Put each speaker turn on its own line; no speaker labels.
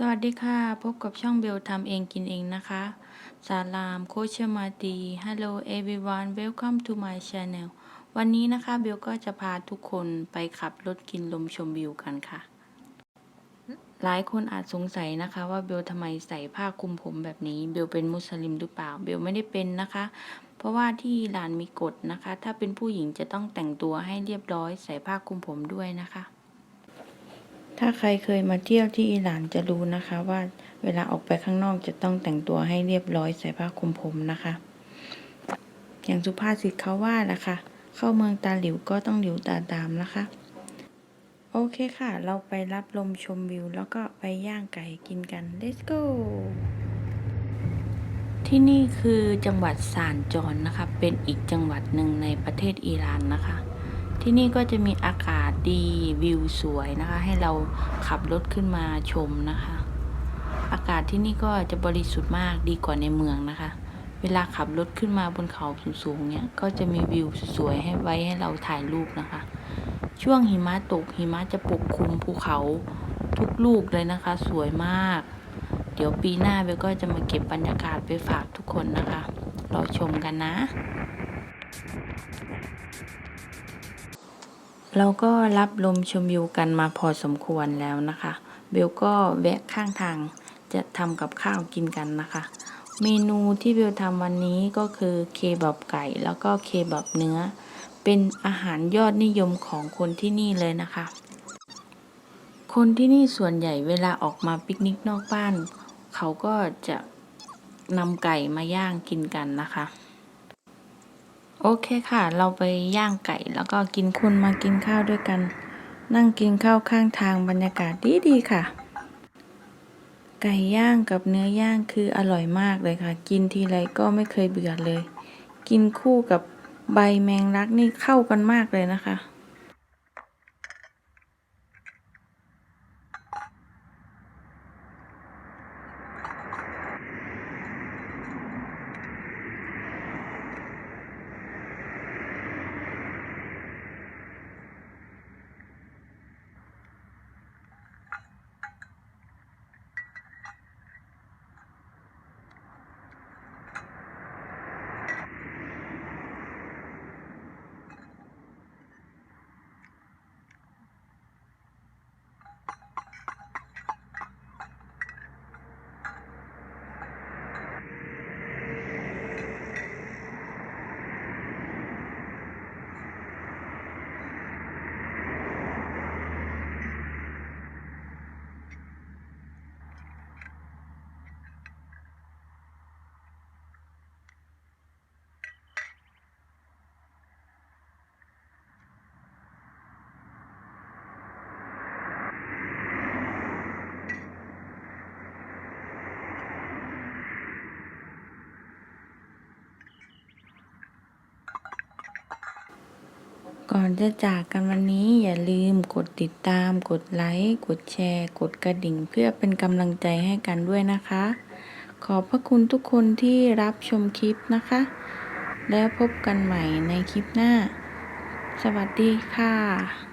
สวัสดีค่ะ พบกับช่องเบลทำเองกินเองนะคะ สาลามโคชมาตี Hello everyone welcome to my channel วันนี้นะคะเบลก็จะพาทุกคนไปขับรถกินลมชมวิวกันค่ะ หลายคนอาจสงสัยนะคะว่าเบลทำไมใส่ผ้าคลุมผมแบบนี้ เบลเป็นมุสลิมหรือเปล่า เบลไม่ได้เป็นนะคะ เพราะว่าที่อิหร่านมีกฎนะคะ ถ้าเป็นผู้หญิงจะต้องแต่งตัวให้เรียบร้อยใส่ผ้าคลุมผมด้วยนะคะ ถ้าใครเคยมาเที่ยวที่อิหร่านจะรู้นะคะว่าเวลาออกไปข้างนอกจะต้องแต่งตัวให้เรียบร้อยใส่ผ้าคลุมผมนะคะ อย่างสุภาษิตเขาว่าแหละคะ เข้าเมืองตาหลิวก็ต้องหลิวตาตามนะคะ โอเคค่ะ เราไปรับลมชมวิว แล้วก็ไปย่างไก่กินกัน let's go ที่นี่คือจังหวัดซานจอนนะคะ เป็นอีกจังหวัดหนึ่งในประเทศอิหร่านนะคะ ที่นี่ก็จะมีอากาศดีวิวสวยนะคะ ให้เราขับรถขึ้นมาชมนะคะ อากาศที่นี่ก็จะบริสุทธิ์มากดีกว่าในเมืองนะคะ เวลาขับรถขึ้นมาบนเขาสูงๆเนี่ยก็จะมีวิวสวยๆให้ไว้ให้เราถ่ายรูปนะคะ ช่วงหิมะตกหิมะจะปกคลุมภูเขาทุกลูกเลยนะคะ สวยมาก เดี๋ยวปีหน้าเบลก็จะมาเก็บบรรยากาศไปฝากทุกคนนะคะรอชมกันนะ เราก็รับลมชมวิวกันมาพอสมควรแล้วนะคะเบลก็แวะข้างทางจะทำกับข้าวกินกันนะคะ เมนูที่เบลทำวันนี้ก็คือเคบับไก่แล้วก็เคบับเนื้อ เป็นอาหารยอดนิยมของคนที่นี่เลยนะคะ คนที่นี่ส่วนใหญ่เวลาออกมาปิกนิกนอกบ้าน เขาก็จะนำไก่มาย่างกินกันนะคะ โอเคค่ะ เราไปย่างไก่แล้วก็กินคุณมากินข้าวด้วยกัน นั่งกินข้าวข้างทางบรรยากาศดีดีๆค่ะ ไก่ย่างกับเนื้อย่างคืออร่อยมากเลยค่ะ กินทีไรก็ไม่เคยเบื่อเลย กินคู่กับใบแมงลักนี่เข้ากันมากเลยนะคะ ก่อนจะจากกันวันนี้อย่าลืมกดติดตาม กดไลค์ กดแชร์ กดกระดิ่งเพื่อเป็นกำลังใจให้กันด้วยนะคะ ขอบพระคุณทุกคนที่รับชมคลิปนะคะ แล้วพบกันใหม่ในคลิปหน้า สวัสดีค่ะ